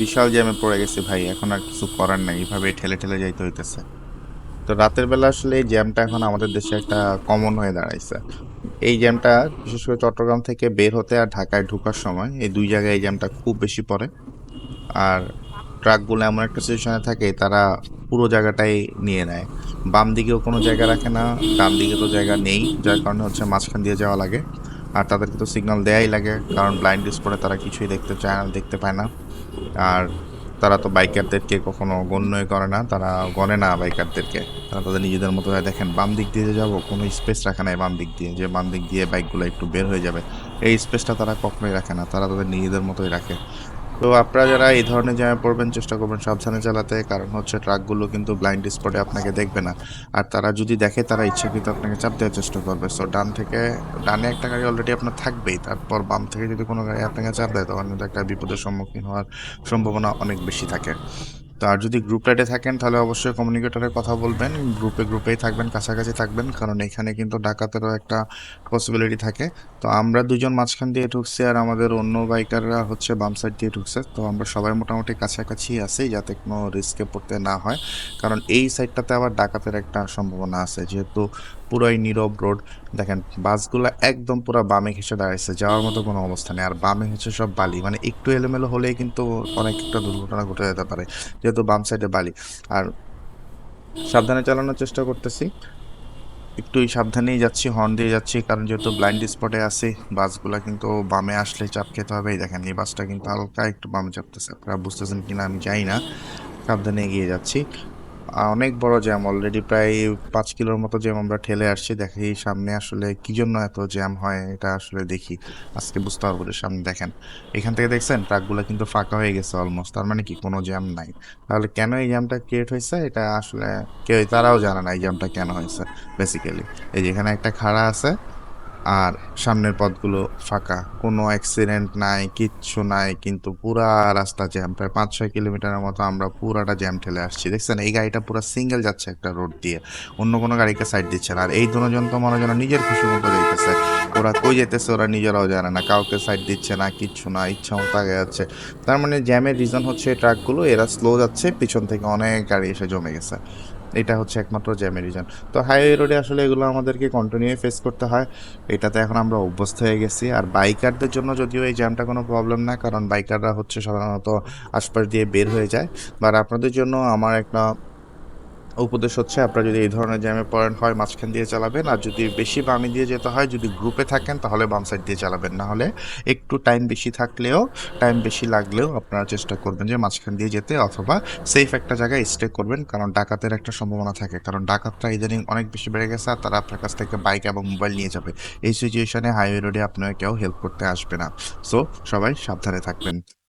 বিশাল জ্যামে পড়ে গেছি ভাই, এখন আর কিছু করার নাই এভাবে ঠেলে ঠেলে যাইতে হইতেছে। তো রাতের বেলা আসলে এই জ্যামটা এখন আমাদের দেশে একটা কমন হয়ে দাঁড়াইছে। এই জ্যামটা, বিশেষ করে চট্টগ্রাম থেকে বের হতে আর ঢাকায় ঢোকার সময়, এই দুই জায়গায় এই জ্যামটা খুব বেশি পড়ে। আর ট্রাকগুলো এমন একটা সিচুয়েশনে থাকে, তারা পুরো জায়গাটাই নিয়ে নেয়। বাম দিকেও কোনো জায়গা রাখে না, ডান দিকে তো জায়গা নেই, যার কারণে হচ্ছে মাঝখান দিয়ে যাওয়া লাগে। আর তাদেরকে তো সিগন্যাল দেয়াই লাগে, কারণ ব্লাইন্ড স্পটে তারা কিছুই দেখতে চায় না, দেখতে পায় না। আর তারা তো বাইকারদেরকে কখনো গণ্যই করে না, তারা গণে না বাইকারদেরকে। তারা তাদের নিজেদের মতো দেখেন, বাম দিক দিয়ে যে যাব, কোনো স্পেস রাখে নাই বাম দিক দিয়ে। যে বাম দিক দিয়ে বাইকগুলো একটু বের হয়ে যাবে, এই স্পেসটা তারা কখনোই রাখে না। তারা তাদের নিজেদের মতোই রাখে। তো আপনারা যারা এই ধরনের জায়গায় পড়বেন, চেষ্টা করবেন সাবধানে চালাতে, কারণ হচ্ছে ট্রাকগুলো কিন্তু ব্লাইন্ড স্পটে আপনাকে দেখবে না। আর তারা যদি দেখে, তারা ইচ্ছাকৃত আপনাকে চাপ দেওয়ার চেষ্টা করবে। সো ডান থেকে, ডানে একটা গাড়ি অলরেডি আপনার থাকবেই। তারপর বাম থেকে যদি কোনো গাড়ি আপনাকে চাপ দেয়, তখন কিন্তু একটা বিপদের সম্মুখীন হওয়ার সম্ভাবনা অনেক বেশি থাকে। তো আর যদি গ্রুপ রাইডে থাকেন, তাহলে অবশ্যই কমিউনিকেটরের কথা বলবেন। গ্রুপে গ্রুপেই থাকবেন, কাছাকাছি থাকবেন, কারণ এখানে কিন্তু ডাকাতেরও একটা পসিবিলিটি থাকে। তো আমরা দুজন মাঝখান দিয়ে ঢুকছি আর আমাদের অন্য বাইকাররা হচ্ছে বাম সাইড দিয়ে ঢুকছে। তো আমরা সবাই মোটামুটি কাছাকাছি আছি, যাতে কোনো রিস্কে পড়তে না হয়। কারণ এই সাইডটাতে আবার ডাকাতের একটা সম্ভাবনা আছে। যেহেতু পুরোই নীরব রোড। দেখেন, বাসগুলো একদম পুরো বামে ঘেসে দাঁড়াইছে, যাওয়ার মতো কোনো অবস্থা নেই। আর বামে হচ্ছে সব বালি মানে একটু এলোমেলো হলেই কিন্তু অনেক একটা দুর্ঘটনা ঘটে যেতে পারে, যেহেতু বাম সাইডে বালি। আর সাবধানে চালানোর চেষ্টা করতেছি। একটু সাবধানেই যাচ্ছি হর্ন দিয়ে যাচ্ছি, কারণ যেহেতু ব্লাইন্ড স্পটে আছি, বাসগুলো কিন্তু বামে আসলে চাপ খেতে হবে দেখেন, এই বাসটা কিন্তু হালকা একটু বামে চাপতেছে, আপনারা বুঝতেছেন কিনা, আমি যাই না। সাবধানে এগিয়ে যাচ্ছি। অনেক বড় জ্যাম অলরেডি প্রায় পাঁচ কিলোর মতো জ্যাম আমরা ঠেলে আসছি। দেখি সামনে আসলে কি জন্য এত জ্যাম হয় এটা আসলে দেখি। আজকে বুঝতে পারব যে সামনে দেখেন, এখান থেকে দেখছেন ট্রাকগুলো কিন্তু ফাঁকা হয়ে গেছে অলমোস্ট তার মানে কি কোনো জ্যাম নাই। তাহলে কেন এই জ্যামটা ক্রিয়েট হয়েছে? এটা আসলে কেউ তারাও জানে না এই জ্যামটা কেন হয়েছে বেসিক্যালি এই যেখানে একটা খাড়া আছে আর সামনের পথগুলো ফাঁকা। কোনো অ্যাক্সিডেন্ট নাই, কিচ্ছু নাই, কিন্তু পুরা রাস্তা জ্যাম প্রায় পাঁচ ছয় কিলোমিটারের মতো আমরা পুরাটা জ্যাম ঠেলে আসছি। দেখছেন, এই গাড়িটা পুরো সিঙ্গেল যাচ্ছে একটা রোড দিয়ে। অন্য কোনো গাড়িকে সাইড দিচ্ছে না। আর এই দুজন তো মনে যেন নিজের খুশি মতো যাইতেছে। ওরা কই যেতেছে ওরা নিজেরাও জানে না। কাউকে সাইড দিচ্ছে না, কিচ্ছু না, ইচ্ছা মতো আগে যাচ্ছে। তার মানে জ্যামের রিজন হচ্ছে ট্রাকগুলো এরা স্লো যাচ্ছে, পিছন থেকে অনেক গাড়ি এসে জমে গেছে। এটা হচ্ছে একমাত্র জ্যামের রিজন। তো হাইওয়ে রোডে আসলে এগুলো আমাদেরকে কন্টিনিউ ফেস করতে হয়। এটাতে এখন আমরা অভ্যস্ত হয়ে গেছি। আর বাইকারদের জন্য যদিও এই জ্যামটা কোনো প্রবলেম না, কারণ বাইকাররা হচ্ছে সাধারণত আশপাশ দিয়ে বের হয়ে যায়। বাট আপনাদের জন্য আমার একটা উপদেশ হচ্ছে আপনারা যদি এই ধরনের জ্যামে পড়েন হয় মাঝখান দিয়ে চালাবেন, আর যদি বেশি বামে দিয়ে যেতে হয়, যদি গ্রুপে থাকেন, তাহলে বাম সাইড দিয়ে চালাবেন। না হলে একটু টাইম বেশি থাকলেও টাইম বেশি লাগলেও আপনারা চেষ্টা করবেন যে মাঝখান দিয়ে যেতে অথবা সেফ একটা জায়গায় স্টে করবেন, কারণ ডাকাতের একটা সম্ভাবনা থাকে। কারণ ডাকাতরা ইদানিং অনেক বেশি বেড়ে গেছে আর তারা আপনার কাছ থেকে বাইক এবং মোবাইল নিয়ে যাবে। এই সিচুয়েশনে হাইওয়ে রোডে আপনাকে কেউ হেল্প করতে আসবে না। সো সবাই সাবধানে থাকবেন।